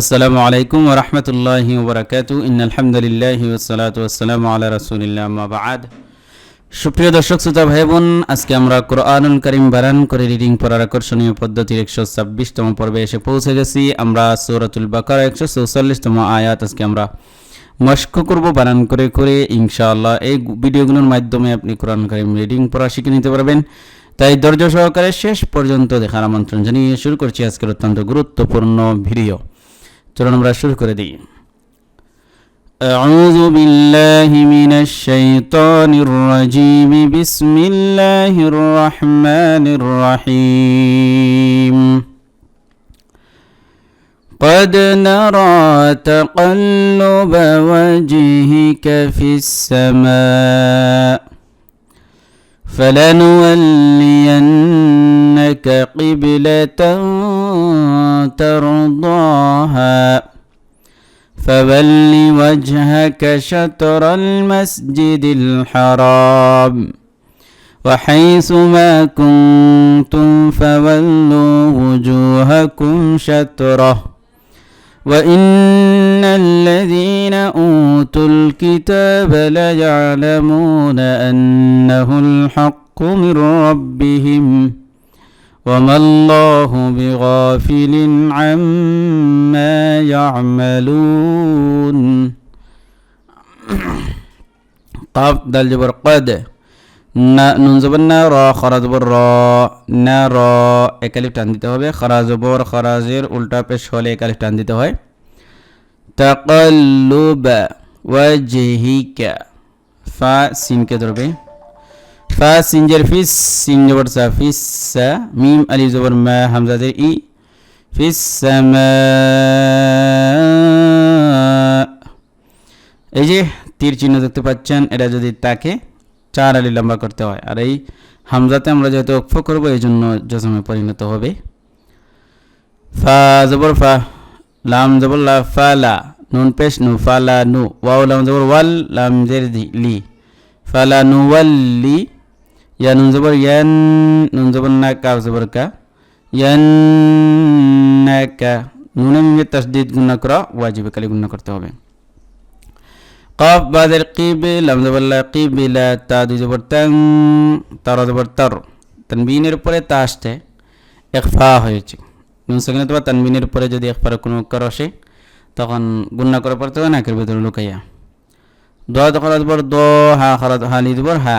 আসসালামু আলাইকুম ওরহমতুল্লাহি ওবরাকাতু ইন আলহামদুলিল্লাহ ওসালাতু আসসালামু আলা রাসুলিল্লাহ আম্মা বাদ সুপ্রিয় দর্শক, শ্রোতা ভাই বোন আজকে আমরা কোরআনুল করিম বারান করে রিডিং পড়ার আকর্ষণীয় পদ্ধতির একশো ছাব্বিশতম পর্বে এসে পৌঁছে গেছি। আমরা সৌরাতুল বাকার একশো চৌচল্লিশতম আয়াত আজকে আমরা মস্ক করব, বানান করে করে। ইনশাআল্লাহ এই ভিডিওগুলোর মাধ্যমে আপনি কোরআন করিম রিডিং পড়া শিখে নিতে পারবেন। তাই ধৈর্য সহকারে শেষ পর্যন্ত দেখার আমন্ত্রণ জানিয়ে শুরু করছি আজকের অত্যন্ত গুরুত্বপূর্ণ ভিডিও। চলুন আমরা শুরু করে দিই أعوذ بالله من الشيطان الرجيم بسم الله الرحمن الرحيم قد نرى تقلب وجهك في السماء فلنولينك قبلة ترضاها فول وجهك شطر المسجد الحرام وحيث ما كنتم فولوا وجوهكم شطره وإن الذين أوتوا الكتاب ليعلمون أنه الحق من ربهم. وما الله بغافل عما يعملون قاف دال جبر قد না নুন জবর না র খরা জবর র না র একালিফ টান দিতে হবে খরা জবর খরাজের উল্টা পেশ হলে একালিফ টান দিতে হয় তাকাল্লুব ওয়াজহিকা ফা সিনকে ধরবে ফা সিনজের ফিস সিন জবর সা ফিস সা মিম আলি জবর মা হামজাদের ই ফিস এই যে তীর চিহ্ন দেখতে পাচ্ছেন, এটা যদি তাকে চার আলি লম্বা করতে হয়, আর এই হামজাতে আমরা যেহেতু অক্ষ করব, এই জন্য জসমে পরিণত হবে। ফা, জবর, ফা, লাম, জবর, লা, ফা, লা, নুন, পেশ, নু, ফা, লা, নু, ওয়াও, লাম, জবর, ওয়াল, লাম, জের লি, ফা, লা, নু, ওয়াল, লি ইয়া নুন জবর ইয়ান নুন জবর না কাফ জবর কা ইয়ান না কা নুনে মিমে তাসদিদ গুণা করা ওয়াজিবে কালি গুণা করতে হবে কফ বাদের কিবে লাম জবল্লা কিবিলা তা দুই জবর তাং তার জবর তার তানবিনের উপরে তা আসতে একফা হয়েছে নুন সেখানে তোমার তানবিনের উপরে যদি একবারে কোনো উৎকার আসে তখন গুন্না করে পড়তে হবে নাকের ভিতরে লুকাইয়া দ খরাজ বর দ হা খরাজ হালি জবর হা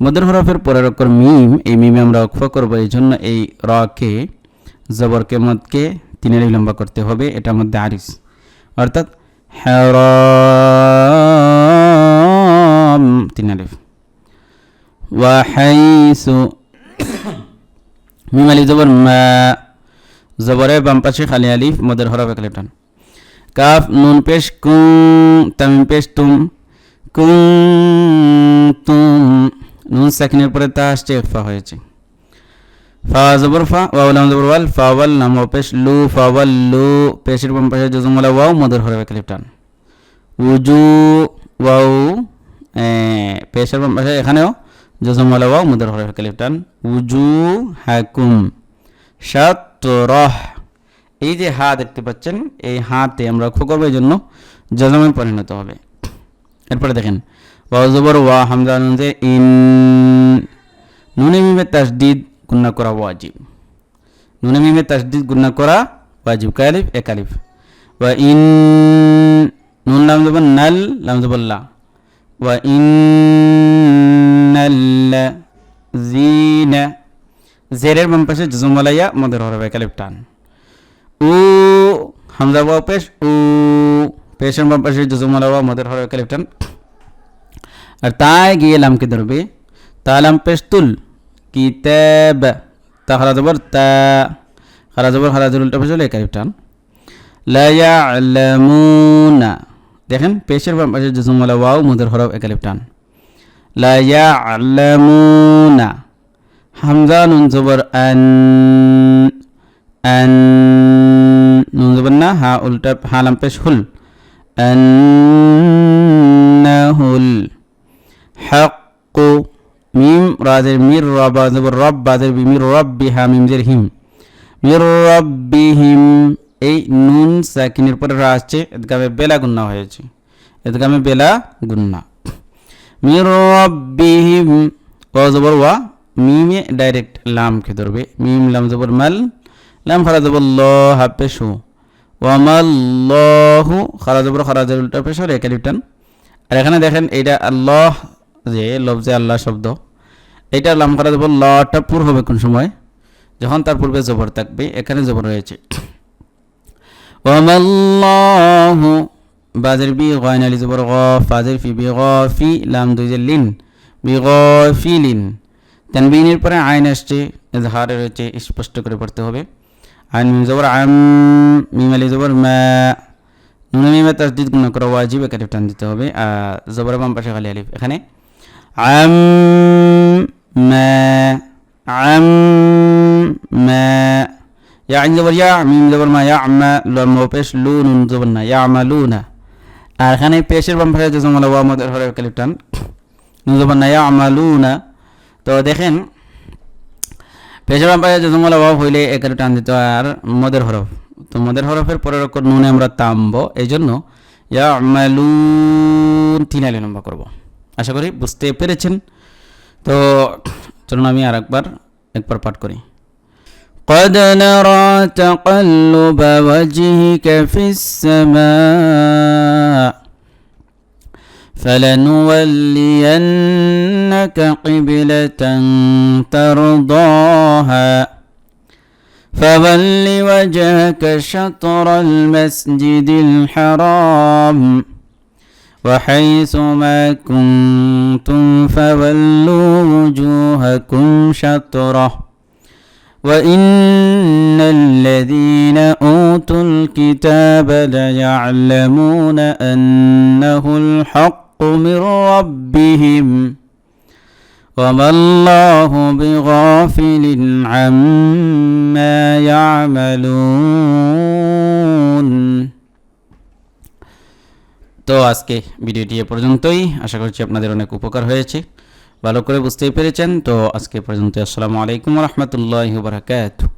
মদের হরফের পরের অক্ষর মিম, এই মিমে আমরা অক্ষ করব, এই জন্য এই রকে, জবরকে, মদকে তিন আলিফ লম্বা করতে হবে এটার মধ্যে আরিস অর্থাৎ হারাম, তিন আলিফ। ওয়াহাইসু মিম আলিফ জবর মা, জবরে বাম পাশে খালি আলিফ, মদের হরফ এক টান। কাফ, নুন পেশ, কুম, তামিম পেশ, তুম। কুম, তুম। নুন সাকিনের পরে তা আসছে, ফা হয়েছে। ফা, জবর ফা, ওয়াও, লাম, জবর ওয়াল, ফা, ওয়াল নাম পেশ, লু, ফা, ওয়াল, লু, পেশের বাম পাশে জজমলা ওয়াও, মদের হরফ এক টান। উজু, ওয়াও পেশের বাম পাশে এখানেও জজমওয়ালা ওয়াও, মুদার হরফ কালিফ টান। উজু, হাকুম শাতরহ এই যে হা দেখতে পাচ্ছেন, এই হাতে আমরা লক্ষ্য করব, এই জন্য জজমে পরিণত হবে। এরপরে দেখেন ওয়া জবর ওয়া হামজা নুন যে ইন নুনে মিমে তাসদিদ গুন্না করা ওয়াজিব নুনে মিমে তাসদিদ গুন্না করা ওয়াজিব কালিফ এ কালিফ ওয়া ইন নুন লাম জবর নাল লাম জবর লা ওয়া ইন জিনা জেরের বাম পাশে জুজুমালাইয়া মদের হরবে কালিফ টান উ হামজা ওয়া পেশ উ পেশের বাম পাশে জুজুমালাওয়া মদের হরবে কালিফ টান আর তাই গিয়ে লামকে ধরবে? তালাম পেশ তুল কিতাব তা খারা জবর তা খারা জবর খারা জবর, উল্টা হলে কালিফ টান। লা দেখেন পেশের পাশে জজমওয়ালা ওয়াও, মুদের হরফ একালিফ টান। লা ইয়ালামুনা, হামজা, নুন, জবর, আন আন, নুন, জবর না, হা, উল্টা, হা, লাম, পেশ, হুল আন্নাহুল হাক্কু মিম রাজের মির রবা রব বাজের মির রব্বি হা মিম জের হিম মির রব্বিহিম, এই নুন সাকিনের পরে রা আসছে, এদগামে বেলা গুন্না হয়েছে। এদগামে বেলা গুন্না। মির রব্বিহিম ওয়া জবর ওয়া, মিমে ডাইরেক্ট লামকে ধরবে। মিম, লাম, জবর, মাল, লাম, খারা, জবর, ল হাফে শু ওয়ামাল্লাহু খারা, জবর খারা জবর উল্টা পেশর একালিপটান। আর এখানে দেখেন, এইটা আল্লাহ যে লফজে আল্লাহ শব্দ এইটা লাম খারা জবর লটা পুর হবে কোন সময়? যখন তার পূর্বে জবর থাকবে, এখানে জবর রয়েছে। বাজের বি গয়ন আলি জবর গ, ফাজের ফি বি গ, ফি লাম দুই যে লিন, বি গ, ফি লিন। তানবিনের পরে আইন আসছে, এজহারে রয়েছে, স্পষ্ট করে পড়তে হবে। আইন মিম জবর আম, মিম আলি জবর মা, নুন মিমে গুণ করা ওয়াজিব টান দিতে হবে। জবর বাম পাশে খালি আলিফ, এখানে ইয়া মিম জবর মা, ইয়া আমা লম পেশ, লু, নুন জবর না, ইয়া আমালুনা আর এখানে পেশের বাম পাশে যে জমলা ওয়া মদের হরে একালিফ টান, নুন জবর না, ইয়া আমালুনা তো দেখেন, পেশের বাম পাশে যে হইলে একালিফ টান দিতে আর মদের হরফ। তো মদের হরফের পরের নুনে আমরা তামব এই জন্য ইয়া আমালুন তিন আলি লম্বা করব। আশা করি বুঝতে পেরেছেন তো চলুন আমি আর একবার একবার পাঠ করি قد نرى تقلب وجهك في السماء فلنولينك قبلة ترضاها فول وجهك شطر المسجد الحرام وحيث ما كنتم فولوا وجوهكم شطرة. وإن الذين أوتوا الكتاب ليعلمون أنه الحق من ربهم. وما الله بغافل عما يعملون. তো আজকে ভিডিওটি এ পর্যন্তই। আশা করছি আপনাদের অনেক উপকার হয়েছে। ভালো করে বুঝতেই পেরেছেন। তো আজকে পর্যন্ত আসসালামু আলাইকুম রহমতুল্লাহ বারাকাতুহ।